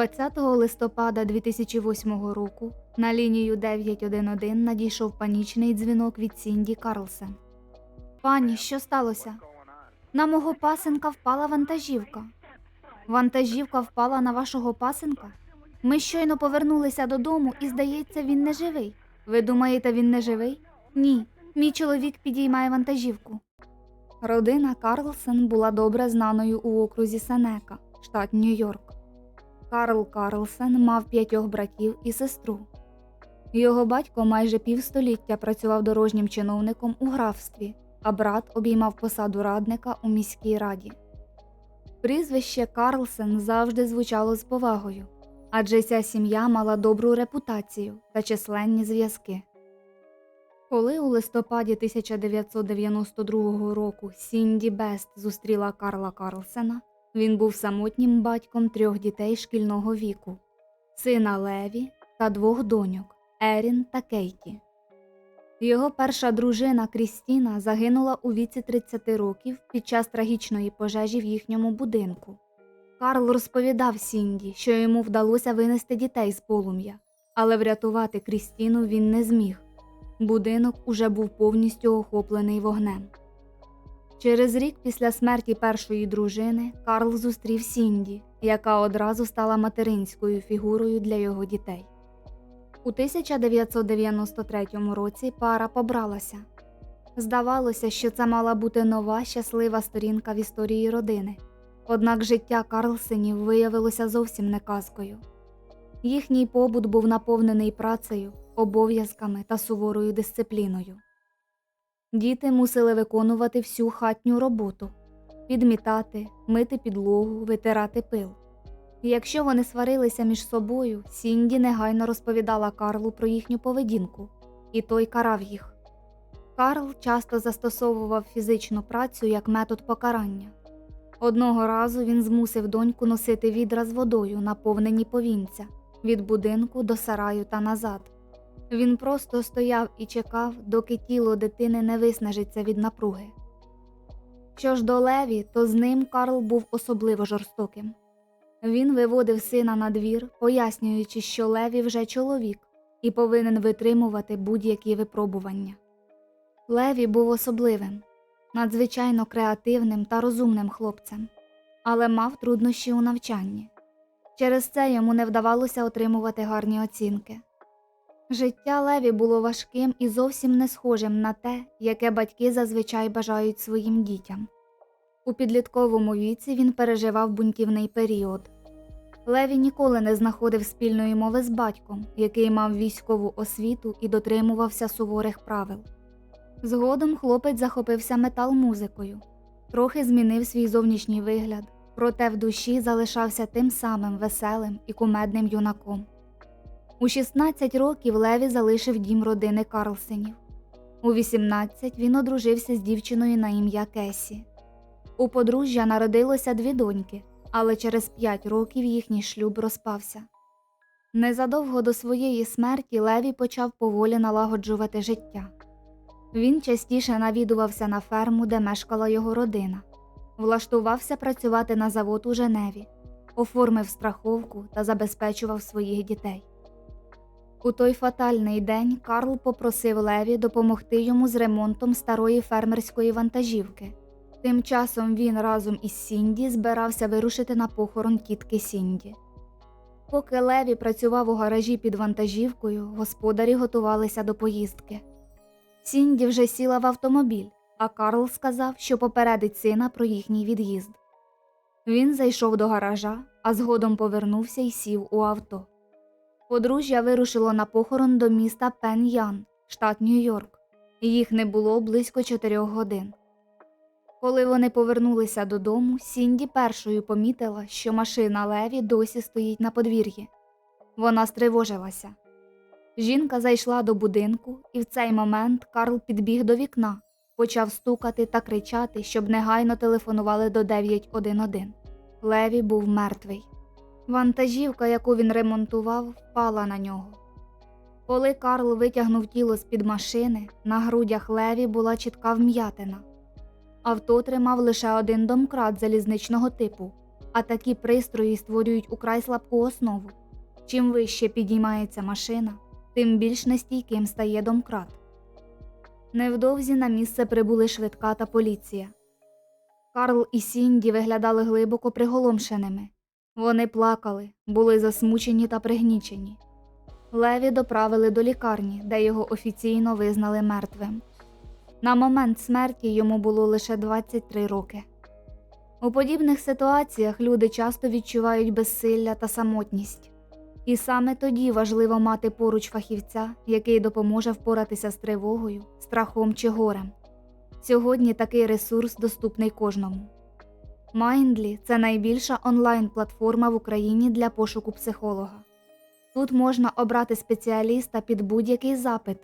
20 листопада 2008 року на лінію 911 надійшов панічний дзвінок від Сінді Карлсен. Пані, що сталося? На мого пасенка впала вантажівка. Вантажівка впала на вашого пасенка? Ми щойно повернулися додому і, здається, він не живий. Ви думаєте, він не живий? Ні, мій чоловік підіймає вантажівку. Родина Карлсен була добре знаною у окрузі Сенека, штат Нью-Йорк. Карл Карлсен мав п'ятьох братів і сестру. Його батько майже півстоліття працював дорожнім чиновником у графстві, а брат обіймав посаду радника у міській раді. Прізвище Карлсен завжди звучало з повагою, адже ця сім'я мала добру репутацію та численні зв'язки. Коли у листопаді 1992 року Сінді Бест зустріла Карла Карлсена, він був самотнім батьком трьох дітей шкільного віку сина Леві та двох доньок Ерін та Кейті. Його перша дружина Крістіна загинула у віці 30 років під час трагічної пожежі в їхньому будинку. Карл розповідав Сінді, що йому вдалося винести дітей з полум'я, але врятувати Крістіну він не зміг. Будинок уже був повністю охоплений вогнем. Через рік після смерті першої дружини Карл зустрів Сінді, яка одразу стала материнською фігурою для його дітей. У 1993 році пара побралася. Здавалося, що це мала бути нова щаслива сторінка в історії родини, однак життя Карлсенів виявилося зовсім не казкою. Їхній побут був наповнений працею, обов'язками та суворою дисципліною. Діти мусили виконувати всю хатню роботу підмітати, мити підлогу, витирати пил. Якщо вони сварилися між собою, Сінді негайно розповідала Карлу про їхню поведінку, і той карав їх. Карл часто застосовував фізичну працю як метод покарання. Одного разу він змусив доньку носити відра з водою, наповнені повінця, від будинку до сараю та назад. Він просто стояв і чекав, доки тіло дитини не виснажиться від напруги. Що ж до Леві, то з ним Карл був особливо жорстоким. Він виводив сина на двір, пояснюючи, що Леві вже чоловік і повинен витримувати будь-які випробування. Леві був особливим, надзвичайно креативним та розумним хлопцем, але мав труднощі у навчанні. Через це йому не вдавалося отримувати гарні оцінки. Життя Леві було важким і зовсім не схожим на те, яке батьки зазвичай бажають своїм дітям. У підлітковому віці він переживав бунтівний період. Леві ніколи не знаходив спільної мови з батьком, який мав військову освіту і дотримувався суворих правил. Згодом хлопець захопився метал-музикою, трохи змінив свій зовнішній вигляд, проте в душі залишався тим самим веселим і кумедним юнаком. У 16 років Леві залишив дім родини Карлсенів. У 18 він одружився з дівчиною на ім'я Кесі. У подружжя народилося дві доньки, але через 5 років їхній шлюб розпався. Незадовго до своєї смерті Леві почав поволі налагоджувати життя. Він частіше навідувався на ферму, де мешкала його родина, влаштувався працювати на завод у Женеві, оформив страховку та забезпечував своїх дітей. У той фатальний день Карл попросив Леві допомогти йому з ремонтом старої фермерської вантажівки. Тим часом він разом із Сінді збирався вирушити на похорон тітки Сінді. Поки Леві працював у гаражі під вантажівкою, господарі готувалися до поїздки. Сінді вже сіла в автомобіль, а Карл сказав, що попередить сина про їхній від'їзд. Він зайшов до гаража, а згодом повернувся і сів у авто. Подружжя вирушило на похорон до міста Пен-Ян, штат Нью-Йорк. Їх не було близько чотирьох годин. Коли вони повернулися додому, Сінді першою помітила, що машина Леві досі стоїть на подвір'ї. Вона стривожилася. Жінка зайшла до будинку, і в цей момент Карл підбіг до вікна, почав стукати та кричати, щоб негайно телефонували до 911. Леві був мертвий. Вантажівка, яку він ремонтував, впала на нього. Коли Карл витягнув тіло з під машини, на грудях Леві була чітка вм'ятина. Авто тримав лише один домкрат залізничного типу, а такі пристрої створюють украй слабку основу. Чим вище підіймається машина, тим більш нестійким стає домкрат. Невдовзі на місце прибули швидка та поліція. Карл і Сінді виглядали глибоко приголомшеними. Вони плакали, були засмучені та пригнічені. Леві доправили до лікарні, де його офіційно визнали мертвим. На момент смерті йому було лише 23 роки. У подібних ситуаціях люди часто відчувають безсилля та самотність. І саме тоді важливо мати поруч фахівця, який допоможе впоратися з тривогою, страхом чи горем. Сьогодні такий ресурс доступний кожному. Mindly – це найбільша онлайн-платформа в Україні для пошуку психолога. Тут можна обрати спеціаліста під будь-який запит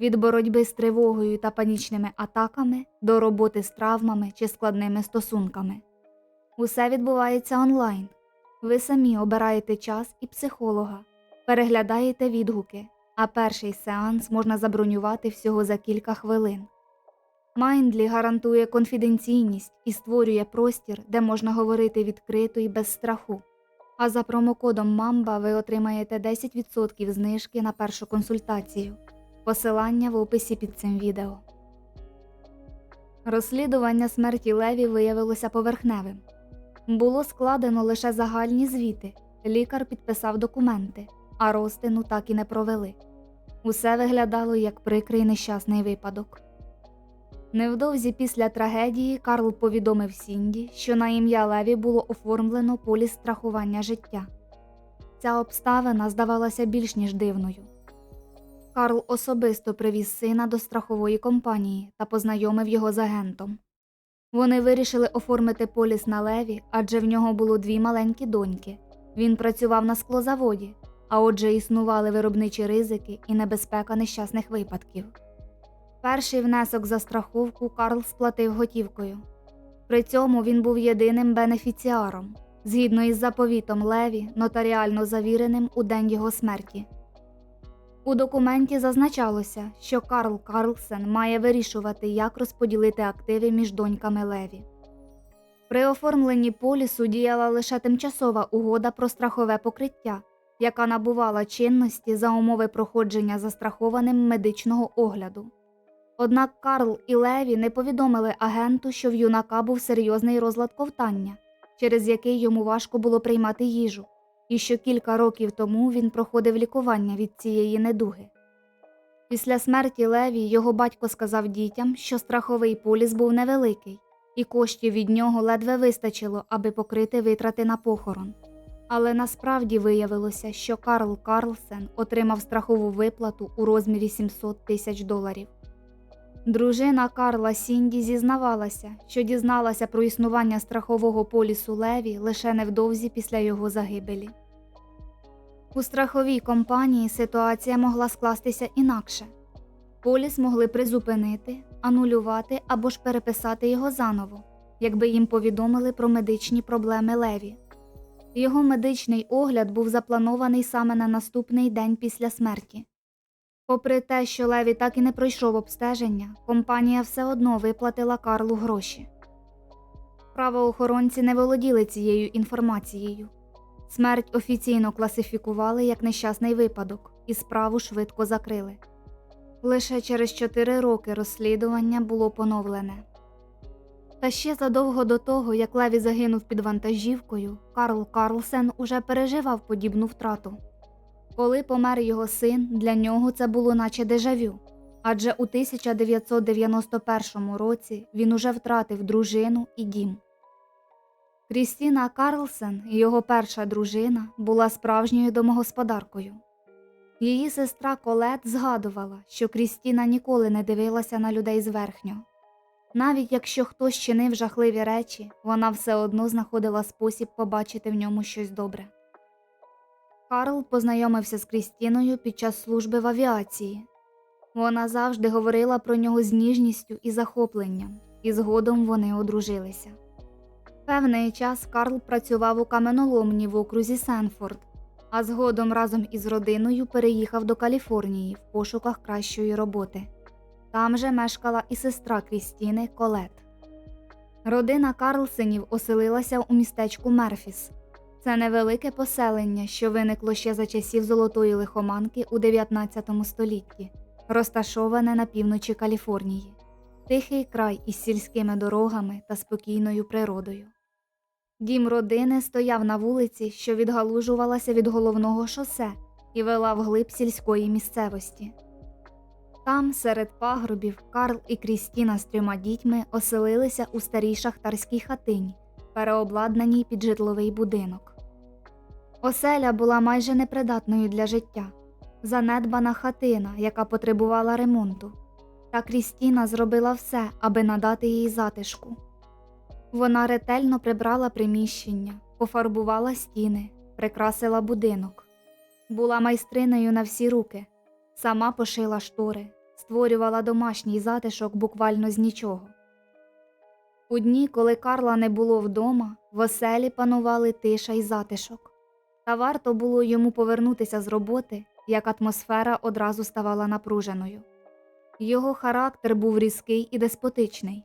від боротьби з тривогою та панічними атаками до роботи з травмами чи складними стосунками. Усе відбувається онлайн. Ви самі обираєте час і психолога, переглядаєте відгуки, а перший сеанс можна забронювати всього за кілька хвилин. Mindly гарантує конфіденційність і створює простір, де можна говорити відкрито і без страху. А за промокодом MAMBA ви отримаєте 10% знижки на першу консультацію. Посилання в описі під цим відео. Розслідування смерті Леві виявилося поверхневим. Було складено лише загальні звіти, лікар підписав документи, а розтину так і не провели. Усе виглядало як прикрий нещасний випадок. Невдовзі після трагедії Карл повідомив Сінді, що на ім'я Леві було оформлено поліс страхування життя. Ця обставина здавалася більш ніж дивною. Карл особисто привіз сина до страхової компанії та познайомив його з агентом. Вони вирішили оформити поліс на Леві, адже в нього було дві маленькі доньки. Він працював на склозаводі, а отже, існували виробничі ризики і небезпека нещасних випадків. Перший внесок за страховку Карл сплатив готівкою. При цьому він був єдиним бенефіціаром, згідно із заповітом Леві, нотаріально завіреним у день його смерті. У документі зазначалося, що Карл Карлсен має вирішувати, як розподілити активи між доньками Леві. При оформленні полісу діяла лише тимчасова угода про страхове покриття, яка набувала чинності за умови проходження застрахованим медичного огляду. Однак Карл і Леві не повідомили агенту, що в юнака був серйозний розлад ковтання, через який йому важко було приймати їжу, і що кілька років тому він проходив лікування від цієї недуги. Після смерті Леві його батько сказав дітям, що страховий поліс був невеликий, і коштів від нього ледве вистачило, аби покрити витрати на похорон. Але насправді виявилося, що Карл Карлсен отримав страхову виплату у розмірі 700 тисяч доларів. Дружина Карла Сінді зізнавалася, що дізналася про існування страхового полісу Леві лише невдовзі після його загибелі. У страховій компанії ситуація могла скластися інакше. Поліс могли призупинити, анулювати або ж переписати його заново, якби їм повідомили про медичні проблеми Леві. Його медичний огляд був запланований саме на наступний день після смерті. Попри те, що Леві так і не пройшов обстеження, компанія все одно виплатила Карлу гроші. Правоохоронці не володіли цією інформацією. Смерть офіційно класифікували як нещасний випадок, і справу швидко закрили. Лише через 4 роки розслідування було поновлене. Та ще задовго до того, як Леві загинув під вантажівкою, Карл Карлсен уже переживав подібну втрату. Коли помер його син, для нього це було наче дежавю, адже у 1991 році він уже втратив дружину і дім. Крістіна Карлсен, його перша дружина, була справжньою домогосподаркою. Її сестра Колет згадувала, що Крістіна ніколи не дивилася на людей зверхньо. Навіть якщо хтось чинив жахливі речі, вона все одно знаходила спосіб побачити в ньому щось добре. Карл познайомився з Крістіною під час служби в авіації. Вона завжди говорила про нього з ніжністю і захопленням, і згодом вони одружилися. Певний час Карл працював у каменоломні в окрузі Сенфорд, а згодом разом із родиною переїхав до Каліфорнії в пошуках кращої роботи. Там же мешкала і сестра Крістіни Колет. Родина Карлсенів оселилася у містечку Мерфіс. Це невелике поселення, що виникло ще за часів золотої лихоманки у 19 столітті, розташоване на півночі Каліфорнії, тихий край із сільськими дорогами та спокійною природою. Дім родини стояв на вулиці, що відгалужувалася від головного шосе і вела вглиб сільської місцевості. Там, серед пагорбів, Карл і Крістіна з трьома дітьми оселилися у старій шахтарській хатині, переобладнаній під житловий будинок. Оселя була майже непридатною для життя, занедбана хатина, яка потребувала ремонту, та Крістіна зробила все, аби надати їй затишку. Вона ретельно прибрала приміщення, пофарбувала стіни, прикрасила будинок, була майстринею на всі руки, сама пошила штори, створювала домашній затишок буквально з нічого. У дні, коли Карла не було вдома, в оселі панували тиша й затишок, та варто було йому повернутися з роботи, як атмосфера одразу ставала напруженою. Його характер був різкий і деспотичний.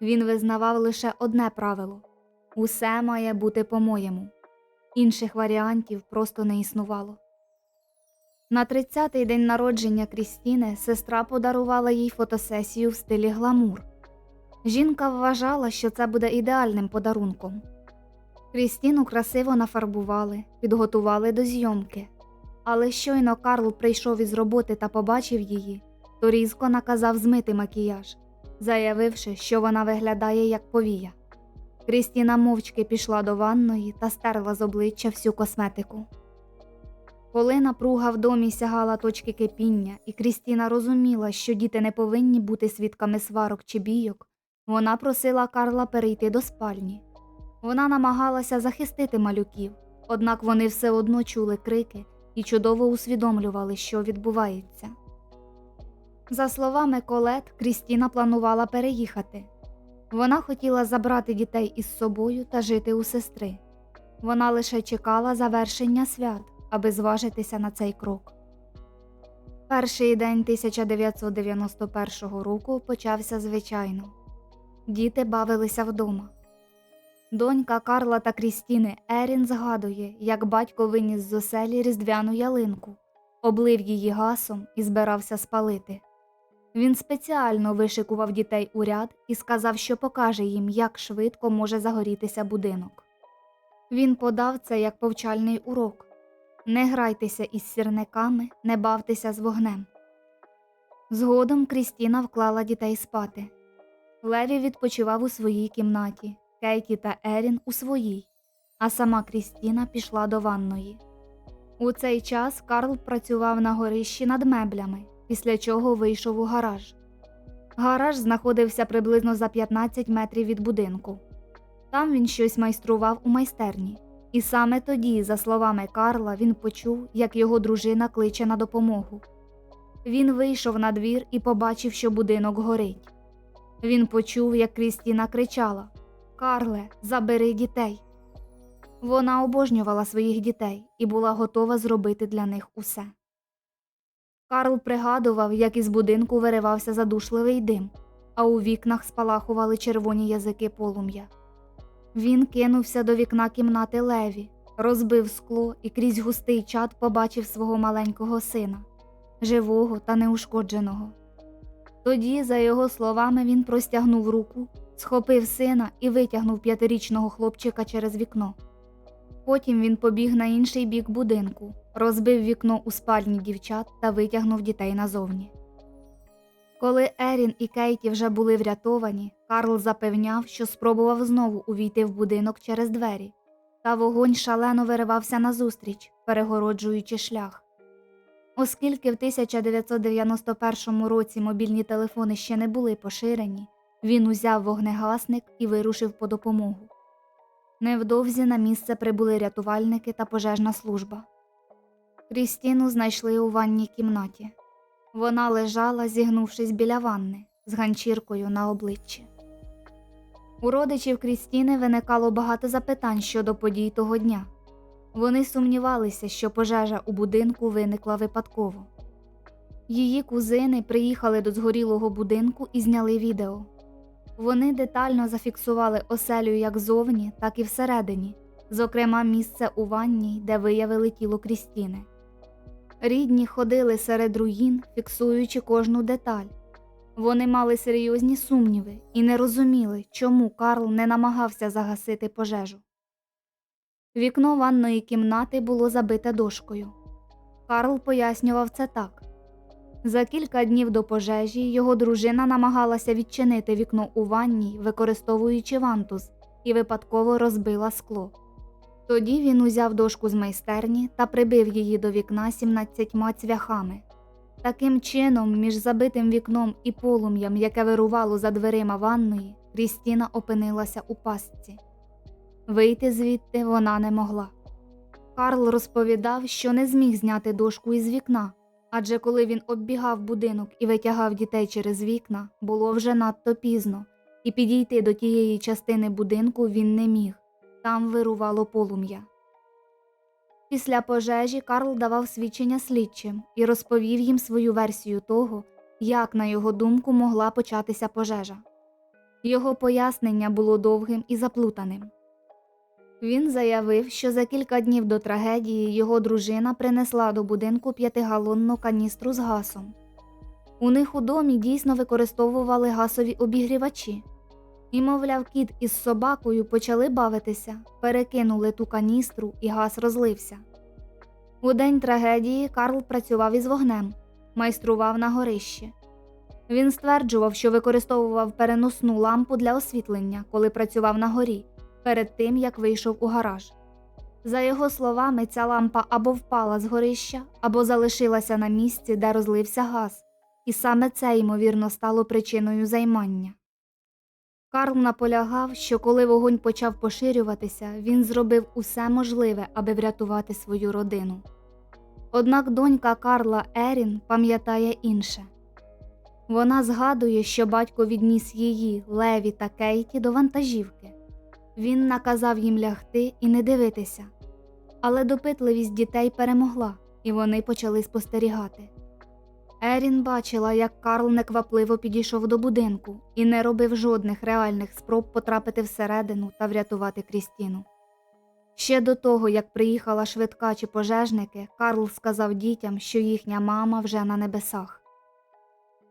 Він визнавав лише одне правило усе має бути по-моєму. Інших варіантів просто не існувало. На 30-й день народження Крістіни сестра подарувала їй фотосесію в стилі гламур. Жінка вважала, що це буде ідеальним подарунком. Крістіну красиво нафарбували, підготували до зйомки. Але щойно Карл прийшов із роботи та побачив її, то різко наказав змити макіяж, заявивши, що вона виглядає як повія. Крістіна мовчки пішла до ванної та стерла з обличчя всю косметику. Коли напруга в домі сягала точки кипіння, і Крістіна розуміла, що діти не повинні бути свідками сварок чи бійок, вона просила Карла перейти до спальні. Вона намагалася захистити малюків, однак вони все одно чули крики і чудово усвідомлювали, що відбувається. За словами Колет, Крістіна планувала переїхати. Вона хотіла забрати дітей із собою та жити у сестри. Вона лише чекала завершення свят, аби зважитися на цей крок. Перший день 1991 року почався звичайно. Діти бавилися вдома. Донька Карла та Крістіни Ерін згадує, як батько виніс з оселі різдвяну ялинку, облив її гасом і збирався спалити. Він спеціально вишикував дітей у ряд і сказав, що покаже їм, як швидко може загорітися будинок. Він подав це як повчальний урок не грайтеся із сірниками, не бавтеся з вогнем. Згодом Крістіна вклала дітей спати. Леві відпочивав у своїй кімнаті, Кейті та Ерін у своїй, а сама Крістіна пішла до ванної. У цей час Карл працював на горищі над меблями, після чого вийшов у гараж. Гараж знаходився приблизно за 15 метрів від будинку. Там він щось майстрував у майстерні, і саме тоді, за словами Карла, він почув, як його дружина кличе на допомогу. Він вийшов на двір і побачив, що будинок горить. Він почув, як Крістіна кричала Карле, забери дітей. Вона обожнювала своїх дітей і була готова зробити для них усе. Карл пригадував, як із будинку виривався задушливий дим, а у вікнах спалахували червоні язики полум'я. Він кинувся до вікна кімнати Леві, розбив скло і крізь густий чад побачив свого маленького сина, живого та неушкодженого. Тоді, за його словами, він простягнув руку, схопив сина і витягнув п'ятирічного хлопчика через вікно. Потім він побіг на інший бік будинку, розбив вікно у спальні дівчат та витягнув дітей назовні. Коли Ерін і Кейті вже були врятовані, Карл запевняв, що спробував знову увійти в будинок через двері, та вогонь шалено виривався назустріч, перегороджуючи шлях. Оскільки в 1991 році мобільні телефони ще не були поширені, він узяв вогнегасник і вирушив по допомогу. Невдовзі на місце прибули рятувальники та пожежна служба. Крістіну знайшли у ванній кімнаті. Вона лежала, зігнувшись біля ванни, з ганчіркою на обличчі. У родичів Крістіни виникало багато запитань щодо подій того дня. Вони сумнівалися, що пожежа у будинку виникла випадково. Її кузини приїхали до згорілого будинку і зняли відео. Вони детально зафіксували оселю як зовні, так і всередині, зокрема місце у ванні, де виявили тіло Крістіни. Рідні ходили серед руїн, фіксуючи кожну деталь. Вони мали серйозні сумніви і не розуміли, чому Карл не намагався загасити пожежу. Вікно ванної кімнати було забите дошкою. Карл пояснював це так. За кілька днів до пожежі його дружина намагалася відчинити вікно у ванній, використовуючи вантуз, і випадково розбила скло. Тоді він узяв дошку з майстерні та прибив її до вікна 17 цвяхами. Таким чином, між забитим вікном і полум'ям, яке вирувало за дверима ванної, Крістіна опинилася у пастці. Вийти звідти вона не могла. Карл розповідав, що не зміг зняти дошку із вікна, адже коли він оббігав будинок і витягав дітей через вікна, було вже надто пізно, і підійти до тієї частини будинку він не міг там вирувало полум'я. Після пожежі Карл давав свідчення слідчим і розповів їм свою версію того, як, на його думку, могла початися пожежа. Його пояснення було довгим і заплутаним. Він заявив, що за кілька днів до трагедії його дружина принесла до будинку п'ятигалонну каністру з гасом. У них у домі дійсно використовували гасові обігрівачі. І, мовляв, кіт із собакою почали бавитися, перекинули ту каністру, і газ розлився. У день трагедії Карл працював із вогнем, майстрував на горищі. Він стверджував, що використовував переносну лампу для освітлення, коли працював на горі, перед тим як вийшов у гараж. За його словами, ця лампа або впала з горища, або залишилася на місці, де розлився газ, і саме це, ймовірно, стало причиною займання. Карл наполягав, що коли вогонь почав поширюватися, він зробив усе можливе, аби врятувати свою родину. Однак донька Карла Ерін пам'ятає інше вона згадує, що батько відніс її, Леві та Кейті до вантажівки. Він наказав їм лягти і не дивитися, але допитливість дітей перемогла, і вони почали спостерігати. Ерін бачила, як Карл неквапливо підійшов до будинку і не робив жодних реальних спроб потрапити всередину та врятувати Крістіну. Ще до того, як приїхала швидка чи пожежники, Карл сказав дітям, що їхня мама вже на небесах.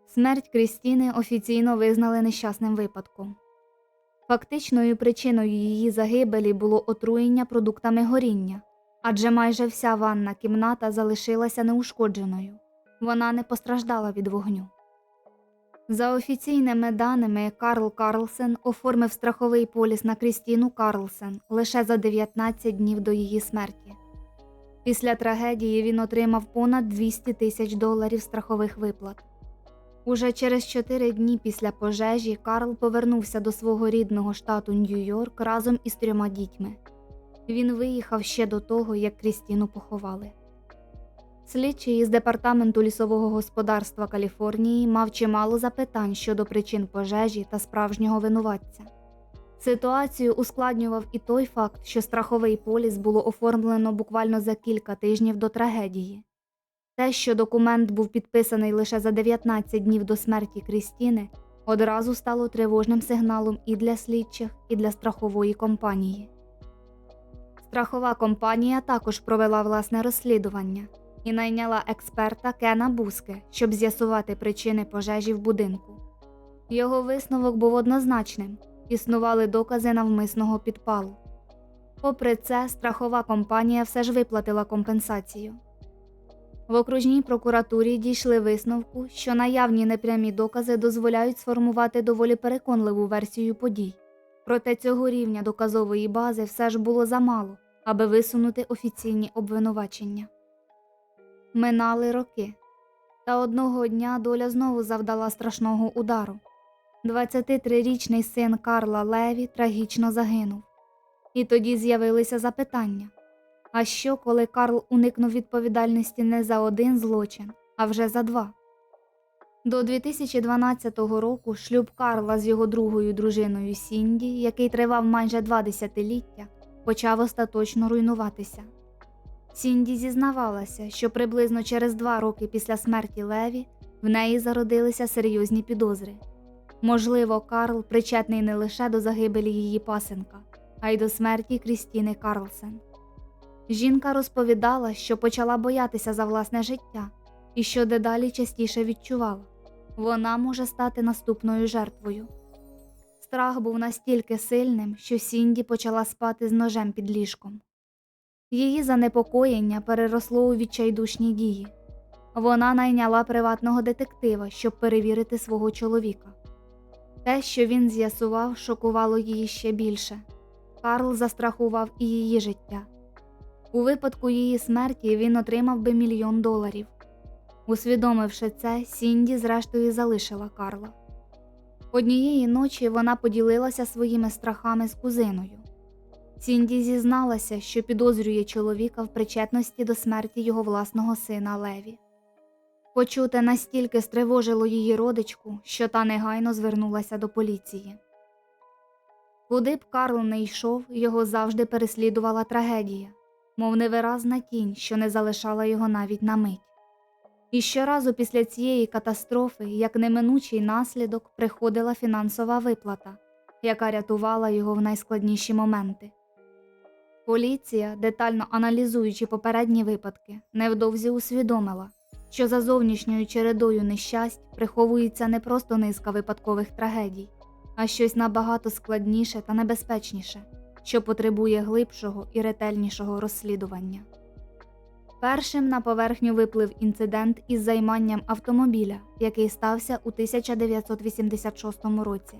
Смерть Крістіни офіційно визнали нещасним випадком. Фактичною причиною її загибелі було отруєння продуктами горіння, адже майже вся ванна кімната залишилася неушкодженою вона не постраждала від вогню. За офіційними даними, Карл Карлсен оформив страховий поліс на Крістіну Карлсен лише за 19 днів до її смерті. Після трагедії він отримав понад 200 тисяч доларів страхових виплат. Уже через 4 дні після пожежі Карл повернувся до свого рідного штату Нью-Йорк разом із трьома дітьми. Він виїхав ще до того, як Крістіну поховали. Слідчий із департаменту лісового господарства Каліфорнії мав чимало запитань щодо причин пожежі та справжнього винуватця. Ситуацію ускладнював і той факт, що страховий поліс було оформлено буквально за кілька тижнів до трагедії. Те, що документ був підписаний лише за 19 днів до смерті Крістіни, одразу стало тривожним сигналом і для слідчих, і для страхової компанії. Страхова компанія також провела власне розслідування і найняла експерта Кена Буске, щоб з'ясувати причини пожежі в будинку. Його висновок був однозначним існували докази навмисного підпалу. Попри це, страхова компанія все ж виплатила компенсацію. В окружній прокуратурі дійшли висновку, що наявні непрямі докази дозволяють сформувати доволі переконливу версію подій, проте цього рівня доказової бази все ж було замало, аби висунути офіційні обвинувачення. Минали роки, та одного дня доля знову завдала страшного удару. 23-річний син Карла Леві трагічно загинув. І тоді з'явилися запитання а що, коли Карл уникнув відповідальності не за один злочин, а вже за два? До 2012 року шлюб Карла з його другою дружиною Сінді, який тривав майже два десятиліття, почав остаточно руйнуватися. Сінді зізнавалася, що приблизно через два роки після смерті Леві в неї зародилися серйозні підозри. Можливо, Карл причетний не лише до загибелі її пасенка, а й до смерті Крістіни Карлсен. Жінка розповідала, що почала боятися за власне життя і що дедалі частіше відчувала вона може стати наступною жертвою. Страх був настільки сильним, що Сінді почала спати з ножем під ліжком. Її занепокоєння переросло у відчайдушні дії. Вона найняла приватного детектива, щоб перевірити свого чоловіка. Те, що він з'ясував, шокувало її ще більше. Карл застрахував і її життя. У випадку її смерті він отримав би мільйон доларів. Усвідомивши це, Сінді зрештою залишила Карла. Однієї ночі вона поділилася своїми страхами з кузиною. Сінді зізналася, що підозрює чоловіка в причетності до смерті його власного сина Леві. Почуте настільки стривожило її родичку, що та негайно звернулася до поліції. Куди б Карл не йшов, його завжди переслідувала трагедія, мов невиразна тінь, що не залишала його навіть на мить. І щоразу після цієї катастрофи, як неминучий наслідок, приходила фінансова виплата, яка рятувала його в найскладніші моменти. Поліція, детально аналізуючи попередні випадки, невдовзі усвідомила, що за зовнішньою чередою нещасть приховується не просто низка випадкових трагедій, а щось набагато складніше та небезпечніше, що потребує глибшого і ретельнішого розслідування. Першим на поверхню виплив інцидент із займанням автомобіля, який стався у 1986 році.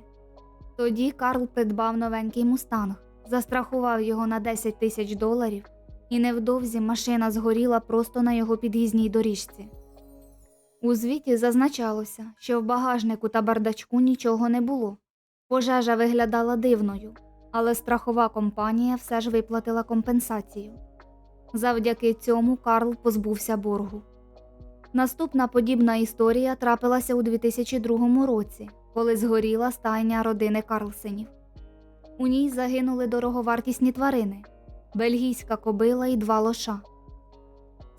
Тоді Карл придбав новенький мустанг, застрахував його на 10 тисяч доларів, і невдовзі машина згоріла просто на його під'їзній доріжці. У звіті зазначалося, що в багажнику та бардачку нічого не було. Пожежа виглядала дивною, але страхова компанія все ж виплатила компенсацію. Завдяки цьому Карл позбувся боргу. Наступна подібна історія трапилася у 2002 році, коли згоріла стайня родини Карлсенів. У ній загинули дороговартісні тварини, бельгійська кобила і два лоша.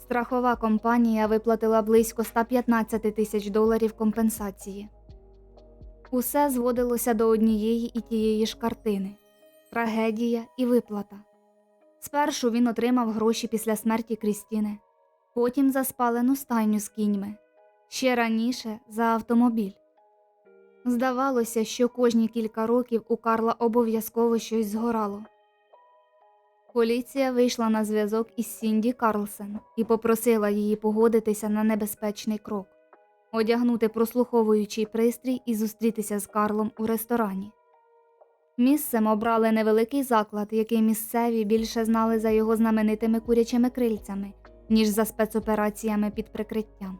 Страхова компанія виплатила близько 115 тисяч доларів компенсації. Усе зводилося до однієї і тієї ж картини трагедія і виплата. Спершу він отримав гроші після смерті Крістіни, потім за спалену стайню з кіньми, ще раніше за автомобіль. Здавалося, що кожні кілька років у Карла обов'язково щось згорало. Поліція вийшла на зв'язок із Сінді Карлсен і попросила її погодитися на небезпечний крок, одягнути прослуховуючий пристрій і зустрітися з Карлом у ресторані. Місцем обрали невеликий заклад, який місцеві більше знали за його знаменитими курячими крильцями, ніж за спецопераціями під прикриттям.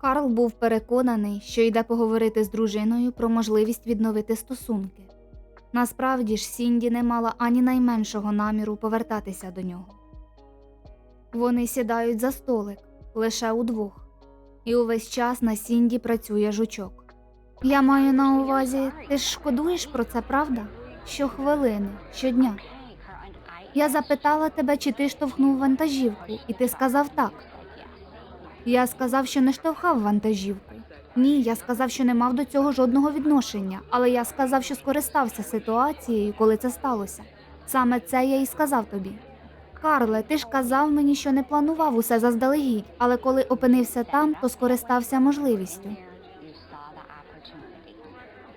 Карл був переконаний, що йде поговорити з дружиною про можливість відновити стосунки. Насправді ж Сінді не мала ані найменшого наміру повертатися до нього. Вони сідають за столик лише удвох, і увесь час на Сінді працює жучок. Я маю на увазі, ти ж шкодуєш про це, правда? Щохвилини, щодня. Я запитала тебе, чи ти штовхнув вантажівку, і ти сказав так. Я сказав, що не штовхав вантажівку. Ні, я сказав, що не мав до цього жодного відношення, але я сказав, що скористався ситуацією, коли це сталося. Саме це я і сказав тобі. Карле, ти ж казав мені, що не планував усе заздалегідь, але коли опинився там, то скористався можливістю.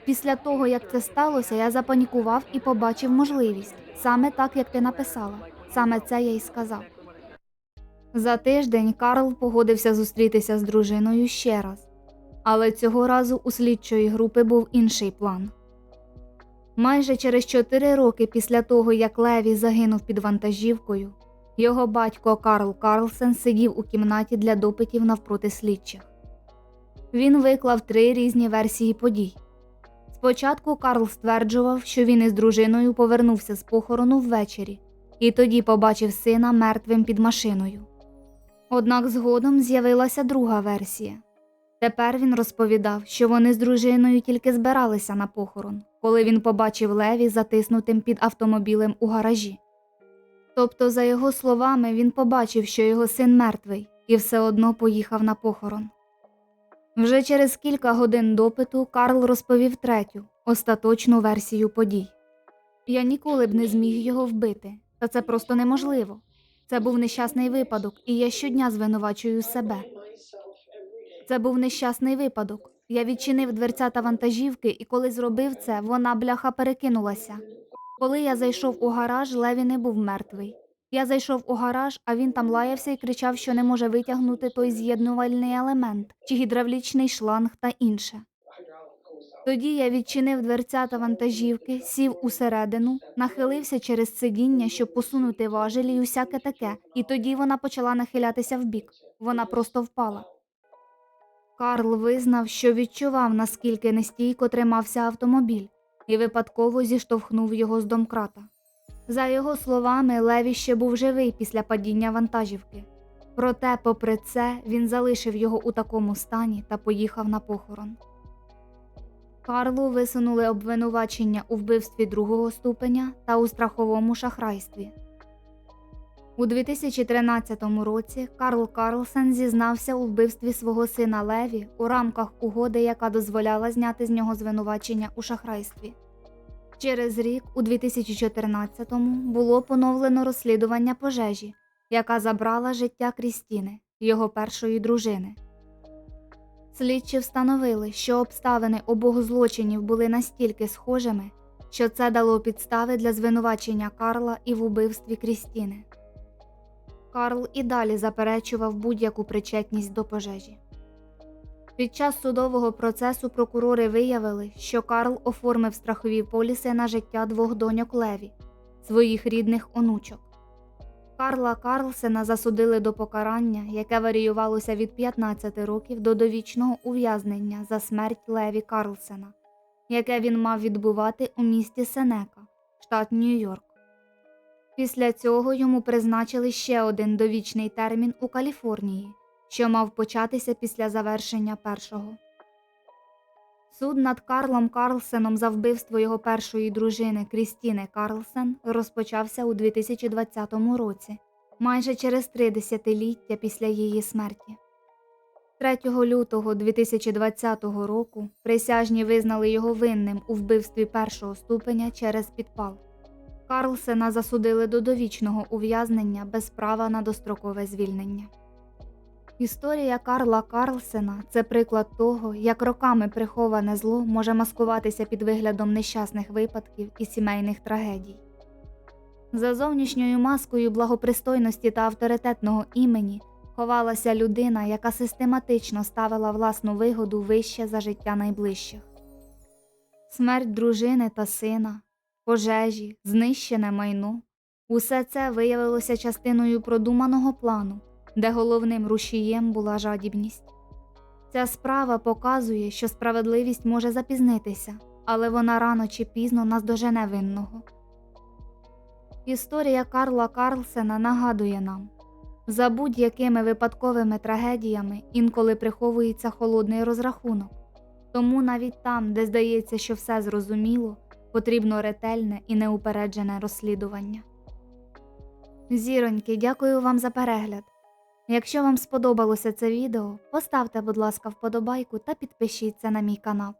Після того, як це сталося, я запанікував і побачив можливість, саме так, як ти написала. Саме це я й сказав. За тиждень Карл погодився зустрітися з дружиною ще раз, але цього разу у слідчої групи був інший план. Майже через чотири роки після того, як Леві загинув під вантажівкою, його батько Карл Карлсен сидів у кімнаті для допитів навпроти слідчих. Він виклав три різні версії подій. Спочатку Карл стверджував, що він із дружиною повернувся з похорону ввечері і тоді побачив сина мертвим під машиною. Однак згодом з'явилася друга версія. Тепер він розповідав, що вони з дружиною тільки збиралися на похорон, коли він побачив Леві затиснутим під автомобілем у гаражі. Тобто, за його словами, він побачив, що його син мертвий, і все одно поїхав на похорон. Вже через кілька годин допиту Карл розповів третю, остаточну версію подій. Я ніколи б не зміг його вбити, та це просто неможливо. Це був нещасний випадок, і я щодня звинувачую себе. Це був нещасний випадок. Я відчинив дверцята вантажівки, і коли зробив це, вона бляха перекинулася. Коли я зайшов у гараж, Леві не був мертвий. Я зайшов у гараж, а він там лаявся і кричав, що не може витягнути той з'єднувальний елемент чи гідравлічний шланг та інше. Тоді я відчинив дверцята вантажівки, сів усередину, нахилився через сидіння, щоб посунути важелі і усяке таке, і тоді вона почала нахилятися вбік. Вона просто впала. Карл визнав, що відчував, наскільки нестійко тримався автомобіль, і випадково зіштовхнув його з домкрата. За його словами, Леві ще був живий після падіння вантажівки. Проте, попри це, він залишив його у такому стані та поїхав на похорон. Карлу висунули обвинувачення у вбивстві другого ступеня та у страховому шахрайстві. У 2013 році Карл Карлсен зізнався у вбивстві свого сина Леві у рамках угоди, яка дозволяла зняти з нього звинувачення у шахрайстві. Через рік, у 2014-му, було поновлено розслідування пожежі, яка забрала життя Крістіни, його першої дружини. Слідчі встановили, що обставини обох злочинів були настільки схожими, що це дало підстави для звинувачення Карла і в убивстві Крістіни. Карл і далі заперечував будь-яку причетність до пожежі. Під час судового процесу прокурори виявили, що Карл оформив страхові поліси на життя двох доньок Леві, своїх рідних онучок. Карла Карлсена засудили до покарання, яке варіювалося від 15 років до довічного ув'язнення за смерть Леві Карлсена, яке він мав відбувати у місті Сенека, штат Нью-Йорк. Після цього йому призначили ще один довічний термін у Каліфорнії, що мав початися після завершення першого. Суд над Карлом Карлсеном за вбивство його першої дружини Крістіни Карлсен розпочався у 2020 році, майже через три десятиліття після її смерті. 3 лютого 2020 року присяжні визнали його винним у вбивстві першого ступеня через підпал. Карлсена засудили до довічного ув'язнення без права на дострокове звільнення. Історія Карла Карлсена це приклад того, як роками приховане зло може маскуватися під виглядом нещасних випадків і сімейних трагедій. За зовнішньою маскою благопристойності та авторитетного імені ховалася людина, яка систематично ставила власну вигоду вище за життя найближчих. Смерть дружини та сина, пожежі, знищене майно усе це виявилося частиною продуманого плану де головним рушієм була жадібність. Ця справа показує, що справедливість може запізнитися, але вона рано чи пізно наздожене винного. Історія Карла Карлсена нагадує нам за будь-якими випадковими трагедіями інколи приховується холодний розрахунок, тому навіть там, де здається, що все зрозуміло, потрібно ретельне і неупереджене розслідування. Зіроньки, дякую вам за перегляд. Якщо вам сподобалося це відео, поставте, будь ласка, вподобайку та підпишіться на мій канал.